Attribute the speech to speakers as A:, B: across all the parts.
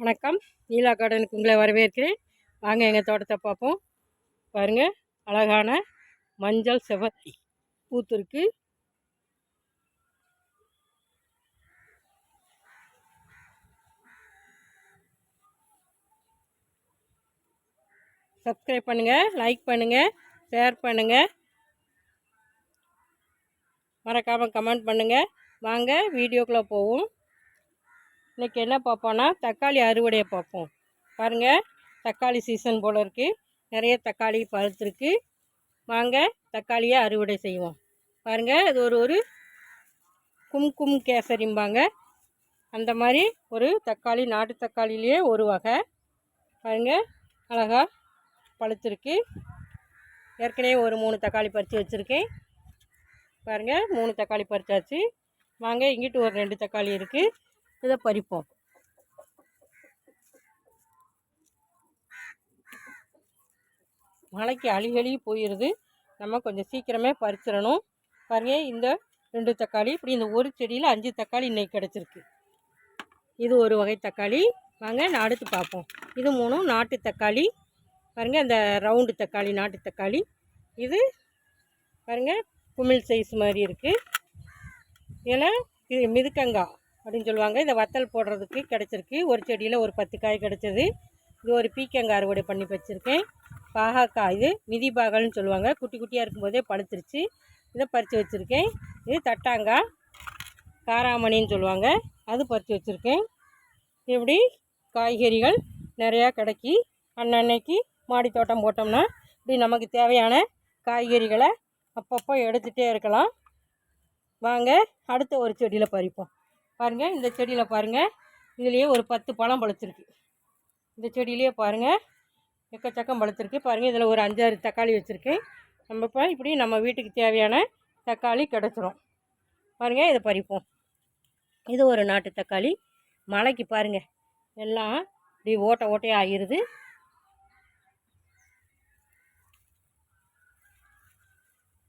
A: வணக்கம். நீலா கார்டனுக்கு உங்களை வரவேற்கிறேன். வாங்க எங்கள் தோட்டத்தை பார்ப்போம். பாருங்கள் அழகான மஞ்சள் செவ்வந்தி பூத்திருக்கு. சப்ஸ்கிரைப் பண்ணுங்கள் லைக் பண்ணுங்கள் ஷேர் பண்ணுங்கள் மறக்காமல் கமெண்ட் பண்ணுங்கள் வாங்க வீடியோக்குள்ளே போவோம். இன்றைக்கி என்ன பார்ப்போன்னா தக்காளி அறுவடையை பார்ப்போம். பாருங்கள் தக்காளி சீசன் போல் இருக்குது நிறைய தக்காளி பழுத்துருக்கு. வாங்க தக்காளியை அறுவடை செய்வோம். பாருங்கள் இது ஒரு ஒரு கும்கும் கேசரிம்பாங்க. அந்த மாதிரி ஒரு தக்காளி நாட்டு தக்காளிலேயே ஒரு வகை. பாருங்கள் அழகா பழுத்திருக்கு. ஏற்கனவே ஒரு மூணு தக்காளி பறித்து வச்சுருக்கேன். பாருங்கள் மூணு தக்காளி பறிச்சாச்சு. வாங்க இங்கிட்டு ஒரு ரெண்டு தக்காளி இருக்குது இதை பறிப்போம். மழைக்கு அழிகளி போயிடுது நம்ம கொஞ்சம் சீக்கிரமே பறிச்சிடணும். பாருங்க இந்த ரெண்டு தக்காளி இப்படி இந்த ஒரு செடியில் அஞ்சு தக்காளி இன்னைக்கு கிடச்சிருக்கு. இது ஒரு வகை தக்காளி. வாங்க நான் அடுத்து பார்ப்போம். இது மூணும் நாட்டு தக்காளி. பாருங்கள் இந்த ரவுண்டு தக்காளி நாட்டு தக்காளி. இது பாருங்கள் குமிழ் சைஸ் மாதிரி இருக்குது இதில் இது மிதுக்கங்காய் அப்படின்னு சொல்லுவாங்க. இதை வத்தல் போடுறதுக்கு கிடச்சிருக்கு. ஒரு செடியில் ஒரு பத்து காய் கிடச்சிது. இது ஒரு பீக்கங்காய் அறுவடை பண்ணி வச்சுருக்கேன். பாகக்காய் இது மிதி பாகல்னு சொல்லுவாங்க. குட்டி குட்டியாக இருக்கும்போதே பழுத்துருச்சு. இதை பறித்து வச்சுருக்கேன். இது தட்டாங்காய் காராமணின்னு சொல்லுவாங்க. அது பறித்து வச்சுருக்கேன். இப்படி காய்கறிகள் நிறையா கிடைக்கி அன்னன்னைக்கு மாடி தோட்டம் போட்டோம்னா இப்படி நமக்கு தேவையான காய்கறிகளை அப்பப்போ எடுத்துகிட்டே இருக்கலாம். வாங்க அடுத்த ஒரு செடியில் பறிப்போம். பாருங்கள் இந்த செடியில் பாருங்கள் இதுலேயே ஒரு பத்து பழம் பழுத்திருக்கு. இந்த செடியிலேயே பாருங்கள் எக்கச்சக்கம் பழுத்திருக்கு. பாருங்கள் இதில் ஒரு அஞ்சாறு தக்காளி வச்சுருக்கேன் நம்ம இப்போ இப்படி நம்ம வீட்டுக்கு தேவையான தக்காளி கிடச்சிரும். பாருங்கள் இதை பறிப்போம். இது ஒரு நாட்டு தக்காளி. மழைக்கு பாருங்கள் எல்லாம் இப்படி ஓட்டை ஓட்டையாக ஆகிருது.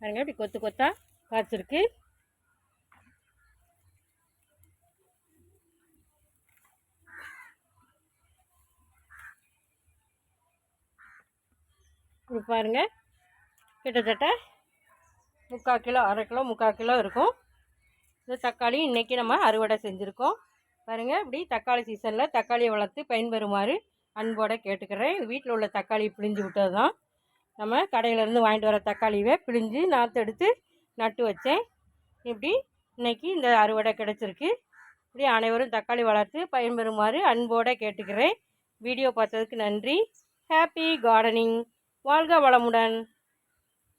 A: பாருங்கள் இப்படி கொத்து கொத்தாக காய்ச்சிருக்கு. இது பாருங்கள் கிட்டத்தட்ட முக்கால் கிலோ அரை கிலோ முக்கால் கிலோ இருக்கும். இந்த தக்காளி இன்றைக்கி நம்ம அறுவடை செஞ்சுருக்கோம். பாருங்கள் இப்படி தக்காளி சீசனில் தக்காளியை வளர்த்து பயன்பெறுமாறு அன்போடு கேட்டுக்கிறேன். வீட்டில் உள்ள தக்காளி பிழிஞ்சு விட்டது தான் நம்ம கடையிலேருந்து வாங்கிட்டு வர தக்காளியவே பிழிஞ்சு நாற்று எடுத்து நட்டு வச்சேன். இப்படி இன்றைக்கி இந்த அறுவடை கிடச்சிருக்கு. இப்படி அனைவரும் தக்காளி வளர்த்து பயன்பெறுமாறு அன்போடு கேட்டுக்கிறேன். வீடியோ பார்த்ததுக்கு நன்றி. ஹாப்பி கார்டனிங் வாழ்க வளமுடன்.